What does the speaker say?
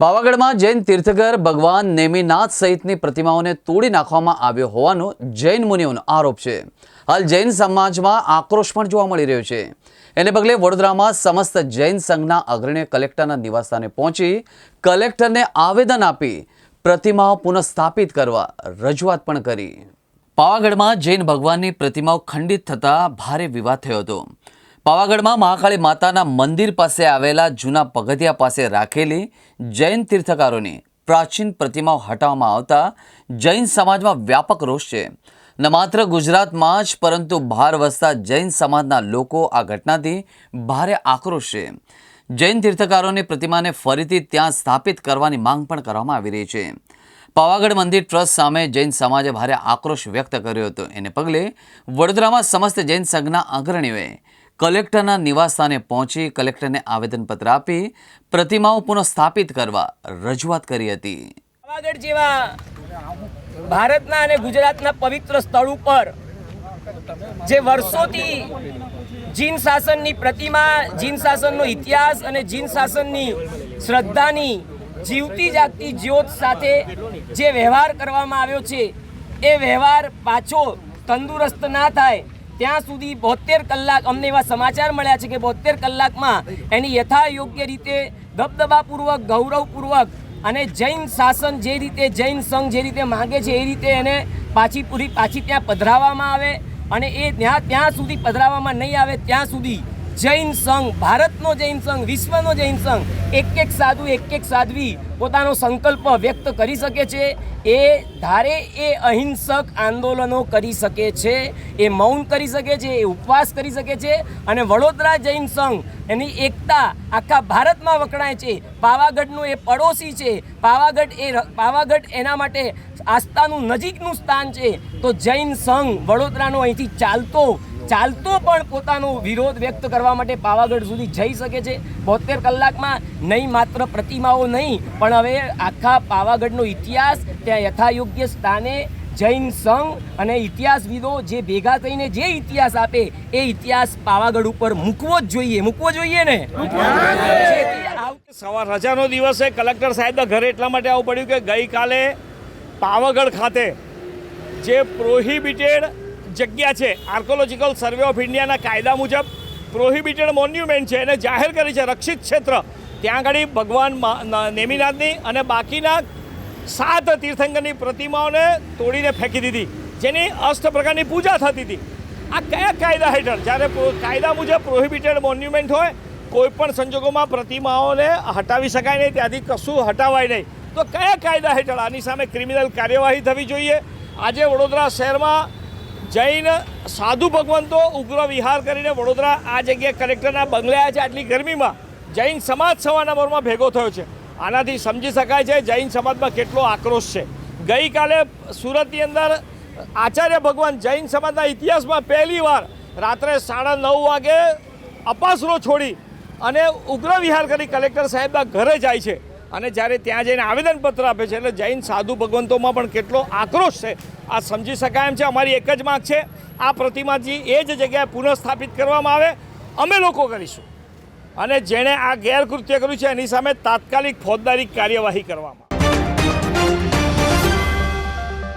પાવાગઢમાં જૈન તીર્થકર ભગવાન નેમિનાથ સહિતની પ્રતિમાઓને તોડી નાખવામાં આવ્યો હોવાનો જૈન મુનિઓનો આરોપ છે. હાલ જૈન સમાજમાં આક્રોશ પણ જોવા મળી રહ્યો છે. એને પગલે વડોદરામાં સમસ્ત જૈન સંઘના અગ્રણીએ કલેક્ટરના નિવાસસ્થાને પહોંચી કલેક્ટરને આવેદન આપી પ્રતિમાઓ પુનઃસ્થાપિત કરવા રજૂઆત પણ કરી. પાવાગઢમાં જૈન ભગવાનની પ્રતિમાઓ ખંડિત થતાં ભારે વિવાદ થયો હતો. પાવાગઢમાં મહાકાળી માતાના મંદિર પાસે આવેલા જૂના પગથિયા પાસે રાખેલી જૈન તીર્થકારોની પ્રાચીન પ્રતિમાઓ હટાવવામાં આવતા જૈન સમાજમાં વ્યાપક રોષ છે. ન માત્ર ગુજરાતમાં જ, પરંતુ બહાર વસતા જૈન સમાજના લોકો આ ઘટનાથી ભારે આક્રોશ છે. જૈન તીર્થકારોની પ્રતિમાને ફરીથી ત્યાં સ્થાપિત કરવાની માંગ પણ કરવામાં આવી રહી છે. પાવાગઢ મંદિર ટ્રસ્ટ સામે જૈન સમાજે ભારે આક્રોશ વ્યક્ત કર્યો હતો. એને પગલે વડોદરામાં સમસ્ત જૈન સંઘના અગ્રણીઓએ કલેક્ટરના નિવાસસ્થાને પહોંચી કલેક્ટરને આવેદનપત્ર આપી પ્રતિમાઓ પુનઃસ્થાપિત કરવા રજૂઆત કરી હતી. પાવાગઢ જેવા ભારતના અને ગુજરાતના પવિત્ર સ્થળ ઉપર જે વર્ષોથી જીન શાસનની પ્રતિમા, જીન શાસનનો ઇતિહાસ અને જીન શાસનની શ્રદ્ધાની જીવતી જાગતી જ્યોત સાથે જે વ્યવહાર કરવામાં આવ્યો છે, એ વ્યવહાર પાછો તંદુરસ્ત ના થાય ત્યાં સુધી બોતેર કલાક અમને એવા સમાચાર મળ્યા છે કે બોતેર કલાકમાં એની યથા યોગ્ય રીતે દબદબાપૂર્વક, ગૌરવપૂર્વક અને જૈન શાસન જે રીતે, જૈન સંઘ જે રીતે માંગે છે એ રીતે એને પાછી પૂરી પાછી ત્યાં પધરાવવામાં આવે અને એ ત્યાં ત્યાં સુધી પધરાવવામાં નહીં આવે, ત્યાં સુધી જૈન સંઘ, ભારતનો જૈન સંઘ, વિશ્વનો જૈન સંઘ એક એક સાધુ એક એક સાધ્વી પોતાનો સંકલ્પ વ્યક્ત કરી શકે છે, એ ધારે એ અહિંસક આંદોલનો કરી શકે છે, એ મૌન કરી શકે છે, એ ઉપવાસ કરી શકે છે અને વડોદરા જૈન સંઘ એની એકતા આખા ભારતમાં વખણાય છે. પાવાગઢનું એ પડોશી છે. પાવાગઢ એ પાવાગઢ એના માટે આસ્થાનું નજીકનું સ્થાન છે. તો જૈન સંઘ વડોદરાનો અહીંથી ચાલતો ચાલતો પણ પોતાનો વિરોધ વ્યક્ત કરવા માટે પાવાગઢ સુધી જઈ શકે છે. બોતેર કલાકમાં નહીં માત્ર પ્રતિમાઓ નહીં, પણ હવે આખા પાવાગઢનો ઇતિહાસ ત્યાં યથાયોગ્ય સ્થાને જૈન સંઘ અને ઇતિહાસવિદો જે ભેગા થઈને જે ઇતિહાસ આપે, એ ઇતિહાસ પાવાગઢ ઉપર મૂકવો જ જોઈએ. મૂકવો જોઈએ ને? સવાર રજાનો દિવસ છે. કલેક્ટર સાહેબના ઘરે એટલા માટે આવું પડ્યું કે ગઈકાલે પાવાગઢ ખાતે જે પ્રોહિબિટેડ જગ્યા છે. આર્કોલોજીકલ સર્વે ઓફ ઇન્ડિયાના કાયદા મુજબ પ્રોહિબિટેડ મોન્યુમેન્ટ છે એને જાહેર કરી છે રક્ષિત ક્ષેત્ર. ત્યાં આગળ ભગવાન નેમિનાથની અને બાકીના સાત તીર્થંકરની પ્રતિમાઓને તોડીને ફેંકી દીધી. જેની અષ્ટ પ્રકારની પૂજા થતી હતી. આ કયા કાયદા હેઠળ? જ્યારે કાયદા મુજબ પ્રોહિબિટેડ મોન્યુમેન્ટ હોય કોઈપણ સંજોગોમાં પ્રતિમાઓને હટાવી શકાય નહીં, ત્યાંથી કશું હટાવાય નહીં. તો કયા કાયદા હેઠળ? આની સામે ક્રિમિનલ કાર્યવાહી થવી જોઈએ. આજે વડોદરા શહેરમાં જૈન સાધુ ભગવંતો ઉગ્ર વિહાર કરીને વડોદરા આ જગ્યાએ કલેક્ટરના બંગલે છે આટલી ગરમીમાં જૈન સમાજ સવાના મોરમાં ભેગો થયો છે. આનાથી સમજી શકાય છે જૈન સમાજમાં કેટલો આક્રોશ છે. ગઈકાલે સુરતની અંદર આચાર્ય ભગવાન જૈન સમાજના ઇતિહાસમાં પહેલી વાર રાત્રે સાડા નવ વાગે અપાસરો છોડી અને ઉગ્ર વિહાર કરી કલેક્ટર સાહેબના ઘરે જાય છે. અને જ્યારે ત્યાં જઈને આવેદનપત્ર આપે છે, એટલે જૈન સાધુ ભગવંતોમાં પણ કેટલો આક્રોશ છે. આ સમજી શકાય એમ છે, અમારી એક જ માંગ છે. આ પ્રતિમાજી એ જ જગ્યાએ પુનઃસ્થાપિત કરવામાં આવે, અમે લોકો કરીશું. અને જેણે આ ગેરકૃત્ય કર્યું છે, એની સામે તાત્કાલિક ફોજદારી કાર્યવાહી કરવામાં